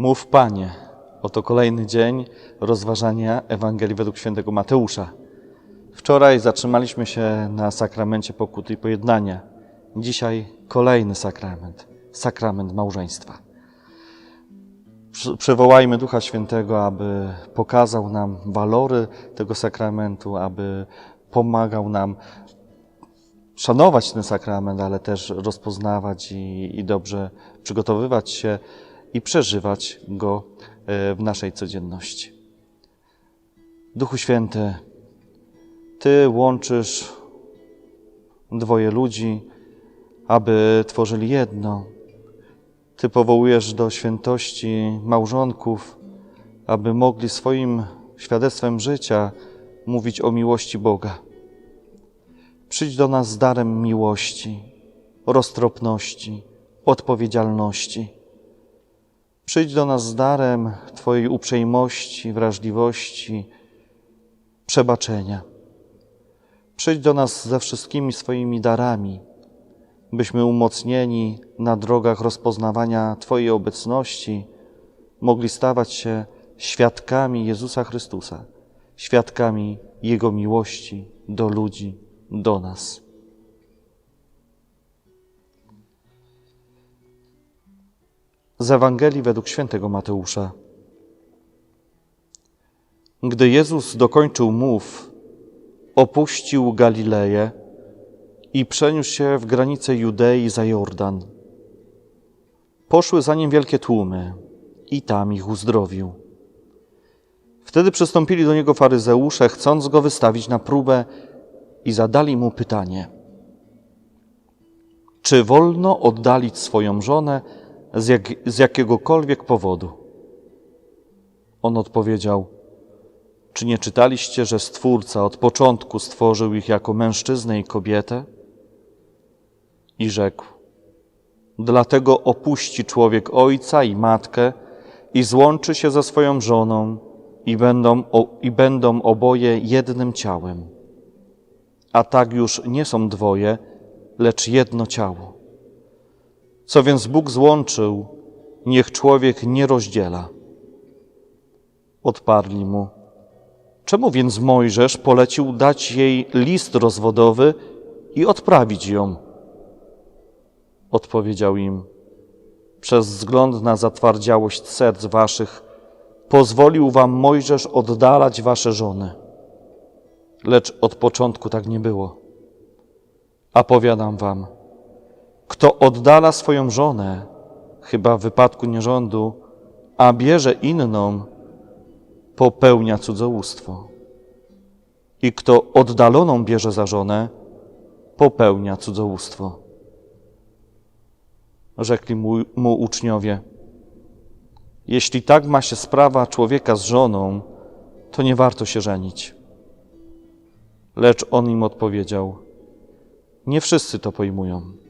Mów Panie, oto kolejny dzień rozważania Ewangelii według świętego Mateusza. Wczoraj zatrzymaliśmy się na sakramencie pokuty i pojednania. Dzisiaj kolejny sakrament, sakrament małżeństwa. Przy- Przywołajmy Ducha Świętego, aby pokazał nam walory tego sakramentu, aby pomagał nam szanować ten sakrament, ale też rozpoznawać i, i dobrze przygotowywać się i przeżywać go e, w naszej codzienności. Duchu Święty, Ty łączysz dwoje ludzi, aby tworzyli jedno. Ty powołujesz do świętości małżonków, aby mogli swoim świadectwem życia mówić o miłości Boga. Przyjdź do nas z darem miłości, roztropności, odpowiedzialności. Przyjdź do nas z darem Twojej uprzejmości, wrażliwości, przebaczenia. Przyjdź do nas ze wszystkimi swoimi darami, byśmy umocnieni na drogach rozpoznawania Twojej obecności mogli stawać się świadkami Jezusa Chrystusa, świadkami Jego miłości do ludzi, do nas. Z Ewangelii według świętego Mateusza. Gdy Jezus dokończył mów, opuścił Galileję i przeniósł się w granice Judei za Jordan. Poszły za nim wielkie tłumy i tam ich uzdrowił. Wtedy przystąpili do niego faryzeusze, chcąc go wystawić na próbę i zadali mu pytanie: Czy wolno oddalić swoją żonę z, jak, z jakiegokolwiek powodu? On odpowiedział: Czy nie czytaliście, że Stwórca od początku stworzył ich jako mężczyznę i kobietę? I rzekł: Dlatego opuści człowiek ojca i matkę i złączy się ze swoją żoną, i będą, o, i będą oboje jednym ciałem. A tak już nie są dwoje, lecz jedno ciało. Co więc Bóg złączył, niech człowiek nie rozdziela. Odparli mu: Czemu więc Mojżesz polecił dać jej list rozwodowy i odprawić ją? Odpowiedział im: Przez wzgląd na zatwardziałość serc waszych pozwolił wam Mojżesz oddalać wasze żony. Lecz od początku tak nie było. A powiadam wam, kto oddala swoją żonę, chyba w wypadku nierządu, a bierze inną, popełnia cudzołóstwo. I kto oddaloną bierze za żonę, popełnia cudzołóstwo. Rzekli mu, mu uczniowie, jeśli tak ma się sprawa człowieka z żoną, to nie warto się żenić. Lecz on im odpowiedział: Nie wszyscy to pojmują,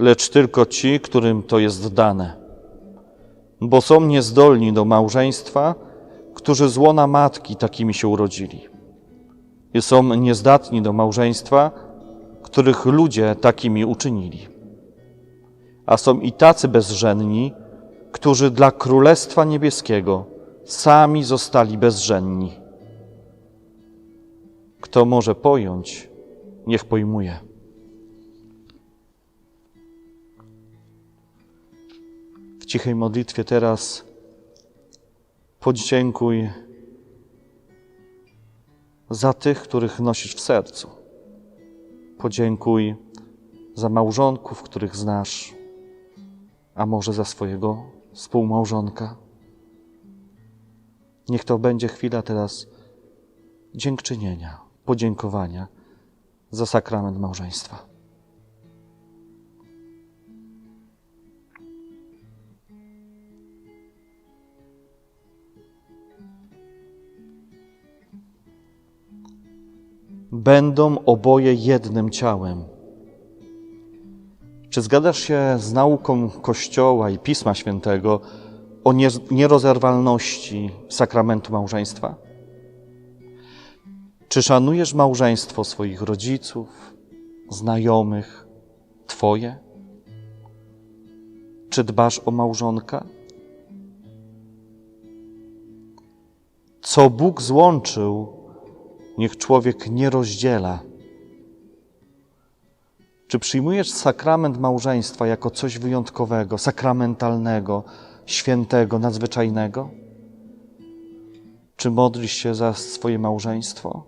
lecz tylko ci, którym to jest dane. Bo są niezdolni do małżeństwa, którzy z łona matki takimi się urodzili. I są niezdatni do małżeństwa, których ludzie takimi uczynili. A są i tacy bezżenni, którzy dla Królestwa Niebieskiego sami zostali bezżenni. Kto może pojąć, niech pojmuje. Cichej modlitwie teraz podziękuj za tych, których nosisz w sercu. Podziękuj za małżonków, których znasz, a może za swojego współmałżonka. Niech to będzie chwila teraz dziękczynienia, podziękowania za sakrament małżeństwa. Będą oboje jednym ciałem. Czy zgadzasz się z nauką Kościoła i Pisma Świętego o nie- nierozerwalności sakramentu małżeństwa? Czy szanujesz małżeństwo swoich rodziców, znajomych, Twoje? Czy dbasz o małżonka? Co Bóg złączył, niech człowiek nie rozdziela. Czy przyjmujesz sakrament małżeństwa jako coś wyjątkowego, sakramentalnego, świętego, nadzwyczajnego? Czy modlisz się za swoje małżeństwo?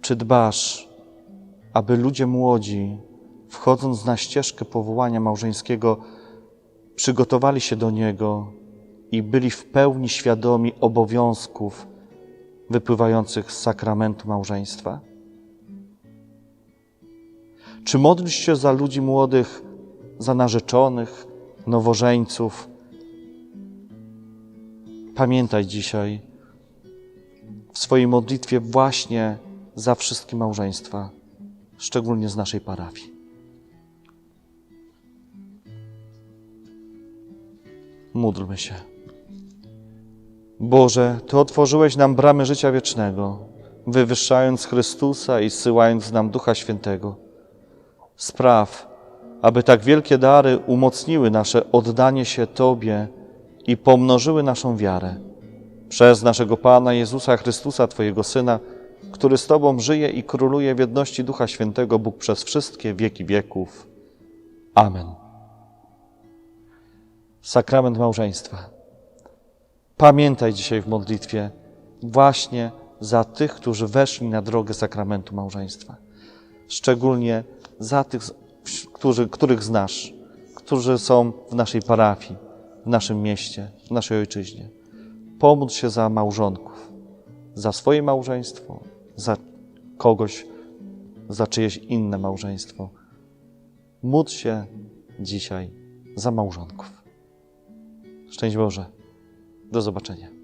Czy dbasz, aby ludzie młodzi, wchodząc na ścieżkę powołania małżeńskiego, przygotowali się do niego i byli w pełni świadomi obowiązków wypływających z sakramentu małżeństwa? Czy modlisz się za ludzi młodych, za narzeczonych, nowożeńców? Pamiętaj dzisiaj w swojej modlitwie właśnie za wszystkie małżeństwa, szczególnie z naszej parafii. Módlmy się. Boże, Ty otworzyłeś nam bramy życia wiecznego, wywyższając Chrystusa i zsyłając nam Ducha Świętego. Spraw, aby tak wielkie dary umocniły nasze oddanie się Tobie i pomnożyły naszą wiarę. Przez naszego Pana Jezusa Chrystusa, Twojego Syna, który z Tobą żyje i króluje w jedności Ducha Świętego, Bóg przez wszystkie wieki wieków. Amen. Sakrament małżeństwa. Pamiętaj dzisiaj w modlitwie właśnie za tych, którzy weszli na drogę sakramentu małżeństwa. Szczególnie za tych, którzy, których znasz, którzy są w naszej parafii, w naszym mieście, w naszej ojczyźnie. Pomódl się za małżonków, za swoje małżeństwo, za kogoś, za czyjeś inne małżeństwo. Módl się dzisiaj za małżonków. Szczęść Boże. Do zobaczenia.